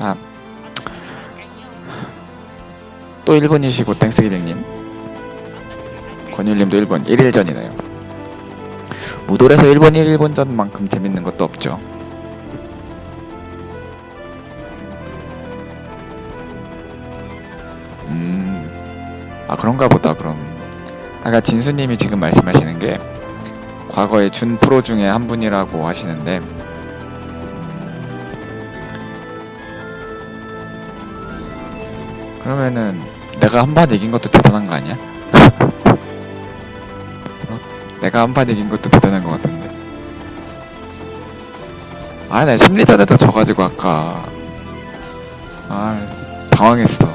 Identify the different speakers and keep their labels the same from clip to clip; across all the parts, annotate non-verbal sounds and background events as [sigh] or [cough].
Speaker 1: 아. 또 1번이시고 땡스기백님. 권율님도 1번 1일 전이네요. 무돌에서 1번 1일본전만큼 재밌는 것도 없죠. 음, 아 그런가 보다 그럼. 아까 진수님이 지금 말씀하시는 게 과거에 준 프로 중에 한 분이라고 하시는데 그러면은 내가 한 판 이긴 것도 대단한 거 아니야? 어? 내가 한 판 이긴 것도 대단한 것 같은데 아 나 심리전에도 져가지고 아까 아 당황했어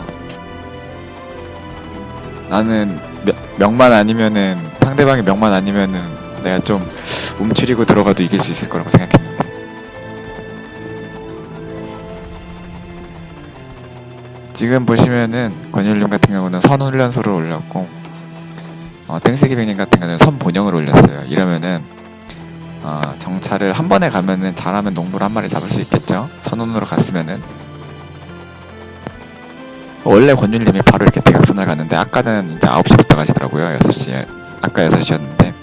Speaker 1: 나는 명, 명만 아니면은 상대방이 명만 아니면은 내가 좀 움츠리고 들어가도 이길 수 있을 거라고 생각했는데 지금 보시면은 권율님 같은 경우는 선훈련소를 올렸고 어, 땡스기뱅님 같은 경우는 선본영을 올렸어요. 이러면은 어, 정찰을 한 번에 가면은 잘하면 농부를 한 마리 잡을 수 있겠죠? 선훈으로 갔으면은. 원래 권율님이 바로 이렇게 대각선을 갔는데 아까는 이제 9시부터 가시더라고요. 6시에. 아까 6시였는데.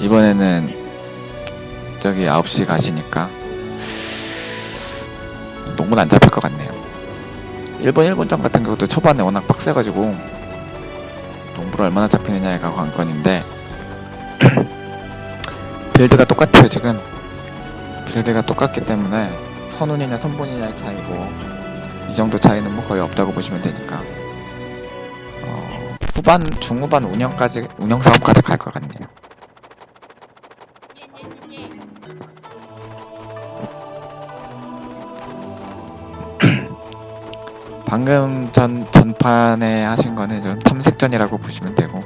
Speaker 1: 이번에는 저기 9시 가시니까 농문 안 잡힐 것 같네요. 1번 1번장 같은 경우도 초반에 워낙 빡세가지고 농부를 얼마나 잡히느냐가 관건인데 [clears throat] 빌드가 똑같아요 지금. 빌드가 똑같기 때문에 선운이냐 선본이냐의 차이고 이 정도 차이는 뭐 거의 없다고 보시면 되니까. 어, 후반 중후반 운영까지 운영 싸움까지 갈 것 같네요. 방금 전 전판에 하신 거는 좀 탐색전이라고 보시면 되고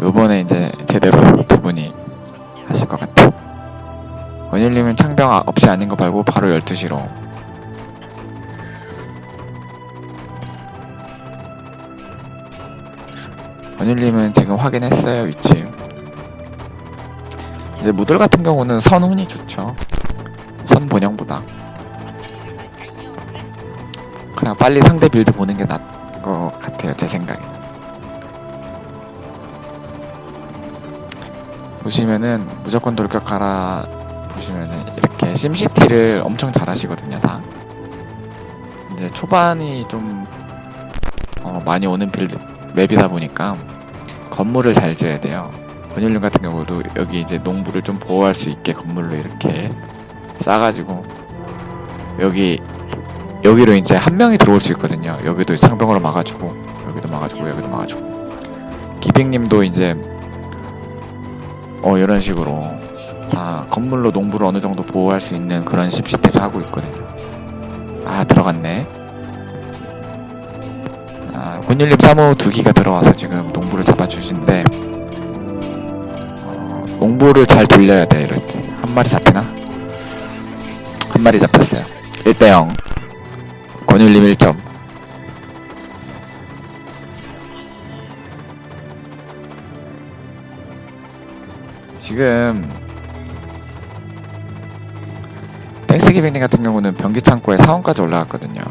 Speaker 1: 요번에 이제 제대로 두 분이 하실 것 같아. 원일님은 창병 아- 없이 아닌 거 말고 바로 12시로. 원일님은 지금 확인했어요, 위치. 이제 무돌 같은 경우는 선운이 좋죠. 선 본영보다. 그냥 빨리 상대 빌드 보는 게 나을 것 같아요, 제 생각에. 보시면은 무조건 돌격하라 보시면은 이렇게 심시티를 엄청 잘 하시거든요 다 이제 초반이 좀 어, 많이 오는 빌드 맵이다 보니까 건물을 잘 지어야 돼요 권율님 같은 경우도 여기 이제 농부를 좀 보호할 수 있게 건물로 이렇게 싸가지고 여기 여기로 이제 한 명이 들어올 수 있거든요 여기도 창병으로 막아주고 여기도 막아주고 여기도 막아주고 기백님도 이제 어 이런 식으로 다 건물로 농부를 어느 정도 보호할 수 있는 그런 심시티를 하고 있거든요. 아 들어갔네. 아 권율님 사무 두 기가 들어와서 지금 농부를 잡아주신데 어, 농부를 잘 돌려야 돼 이럴 때. 한 마리 잡히나? 한 마리 잡혔어요. 1대0 권율님 1점. 지금 땡스기빙 같은 경우는 변기 창고에 사원까지 올라갔거든요.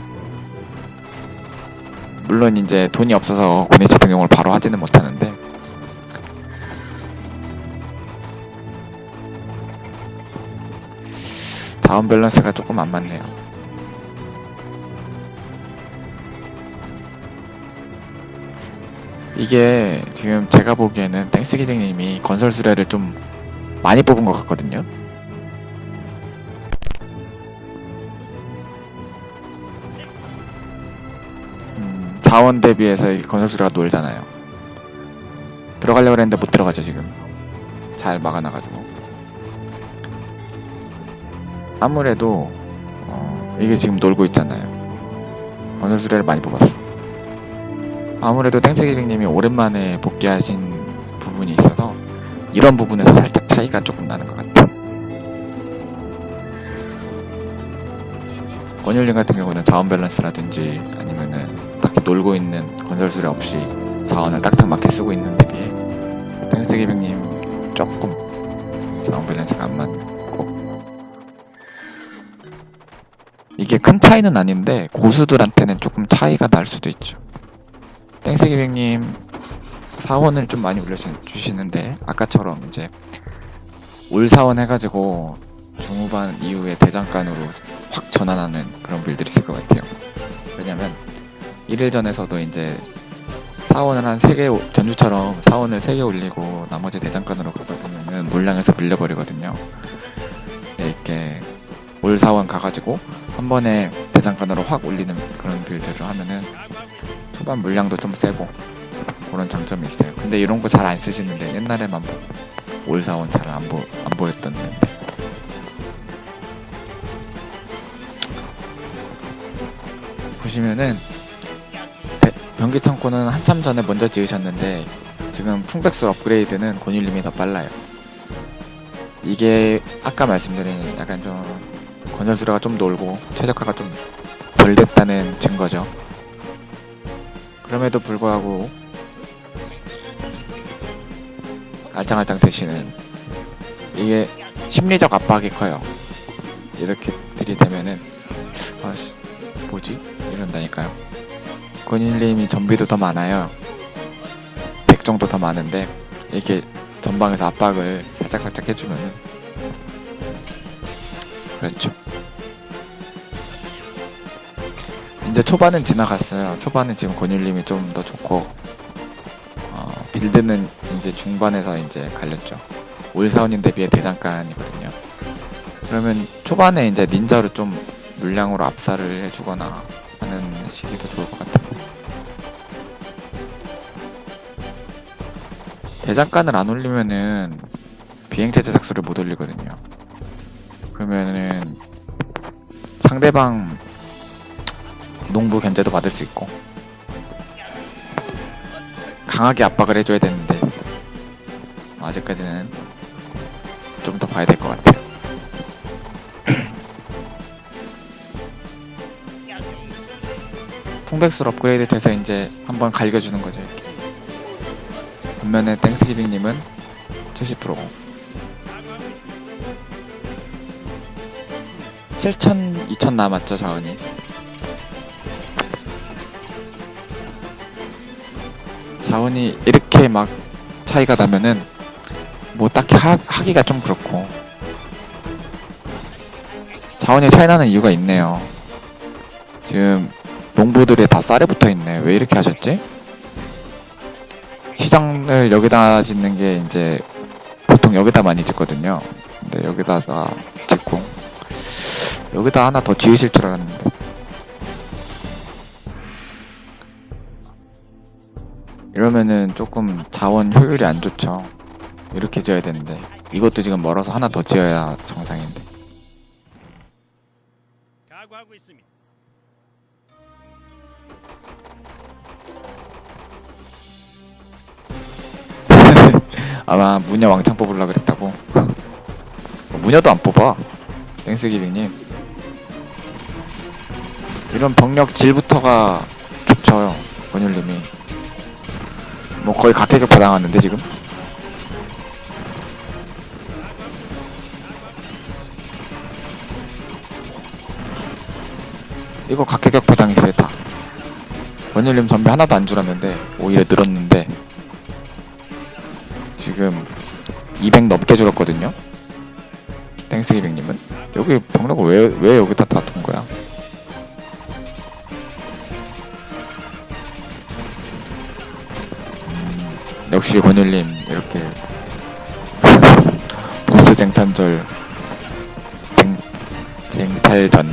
Speaker 1: 물론 이제 돈이 없어서 고니치 등용을 바로 하지는 못하는데 자원 밸런스가 조금 안 맞네요. 이게 지금 제가 보기에는 땡스기딩님이 건설 수레를 좀 많이 뽑은 것 같거든요. 음, 자원 대비해서 이 건설 수레가 놀잖아요. 들어가려고 했는데 못 들어가죠 지금. 잘 막아놔가지고. 아무래도 어, 이게 지금 놀고 있잖아요. 건설 수레를 많이 뽑았어. 아무래도 땡스기빙님이 오랜만에 복귀하신 부분이 있어서 이런 부분에서 살짝 차이가 조금 나는 것 같아요. 권율님 같은 경우는 자원 밸런스라든지 아니면은 딱히 놀고 있는 건설수레 없이 자원을 딱딱 맞게 쓰고 있는 데 비해 땡스기빙님 조금 자원 밸런스가 안 맞고 이게 큰 차이는 아닌데 고수들한테는 조금 차이가 날 수도 있죠. 땡스기빙님 사원을 좀 많이 올려주시는데 아까처럼 이제 올 사원 해가지고 중후반 이후에 대장간으로 확 전환하는 그런 빌들이 있을 것 같아요. 왜냐면 1일전에서도 이제 사원을 한 3개, 전주처럼 사원을 3개 올리고 나머지 대장간으로 가다 보면은 물량에서 밀려버리거든요. 네, 이렇게 올 사원 가가지고 한 번에 대장간으로 확 올리는 그런 빌드를 하면은 초반 물량도 좀 세고 그런 장점이 있어요. 근데 이런 거 잘 안 쓰시는데 옛날에만 보- 올 사원 잘 안 보, 안 보였던 데. 보시면은 대- 변기 창고는 한참 전에 먼저 지으셨는데 지금 풍백술 업그레이드는 권율님이 더 빨라요. 이게 아까 말씀드린 약간 좀 건설수라가 좀 놀고 최적화가 좀 덜 됐다는 증거죠. 그럼에도 불구하고 알짱알짱 되시는 이게 심리적 압박이 커요. 이렇게 들이대면은 아씨 뭐지 이런다니까요. 권일님이 전비도 더 많아요. 100 정도 더 많은데 이렇게 전방에서 압박을 살짝살짝 해주면은 그렇죠. 이제 초반은 지나갔어요. 초반은 지금 권율님이 좀 더 좋고 어, 빌드는 이제 중반에서 이제 갈렸죠. 올사원인 대비의 대장간이거든요. 그러면 초반에 이제 닌자로 좀 물량으로 압살을 해주거나 하는 시기도 좋을 것 같아요. 대장간을 안 올리면은 비행체 제작소를 못 올리거든요. 그러면은 상대방 농부 견제도 받을 수 있고 강하게 압박을 해줘야 되는데 아직까지는 좀 더 봐야 될 것 같아요. [clears throat] 풍백술 업그레이드 돼서 이제 한번 갈겨주는 거죠 이렇게. 반면에 땡스기빙님은 70% 7천, 2천 남았죠 자원이. 자원이 이렇게 막 차이가 나면은 뭐 딱히 하, 하기가 좀 그렇고 자원이 차이 나는 이유가 있네요. 지금 농부들이 다 쌀에 붙어 있네. 왜 이렇게 하셨지? 시장을 여기다 짓는 게 이제 보통 여기다 많이 짓거든요. 근데 여기다가 짓고 여기다 하나 더 지으실 줄 알았는데 이러면은 조금 자원 효율이 안 좋죠. 이렇게 지어야 되는데. 이것도 지금 멀어서 하나 더 지어야 정상인데.
Speaker 2: 각오하고 있습니다. [laughs]
Speaker 1: 아마 무녀 왕창 뽑으려 그랬다고. [laughs] 무녀도 안 뽑아. 땡스기빙님. 이런 병력 질부터가 좋죠 권율님이 뭐 거의 각계격 받아왔는데 지금? 이거 각계격 배당했어요 다. 권율님 전비 하나도 안 줄었는데 오히려 늘었는데 지금 200 넘게 줄었거든요. 땡스기백님은? 여기 병력을 왜, 왜 여기다 다 역시 권율님 이렇게 [laughs] 보스 쟁탄절 쟁, 쟁탈전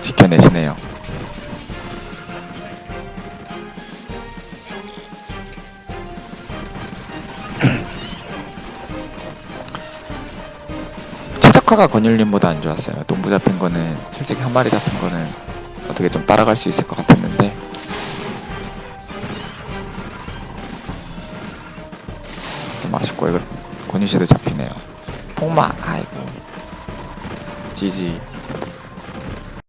Speaker 1: 지켜내시네요. [clears throat] 최적화가 권율님보다 안 좋았어요. 농부 잡힌 거는 솔직히 한 마리 잡힌 거는 어떻게 좀 따라갈 수 있을 것 같았는데 좀 아쉽고 이거 권율 씨도 잡히네요. 폭마 아이고 지지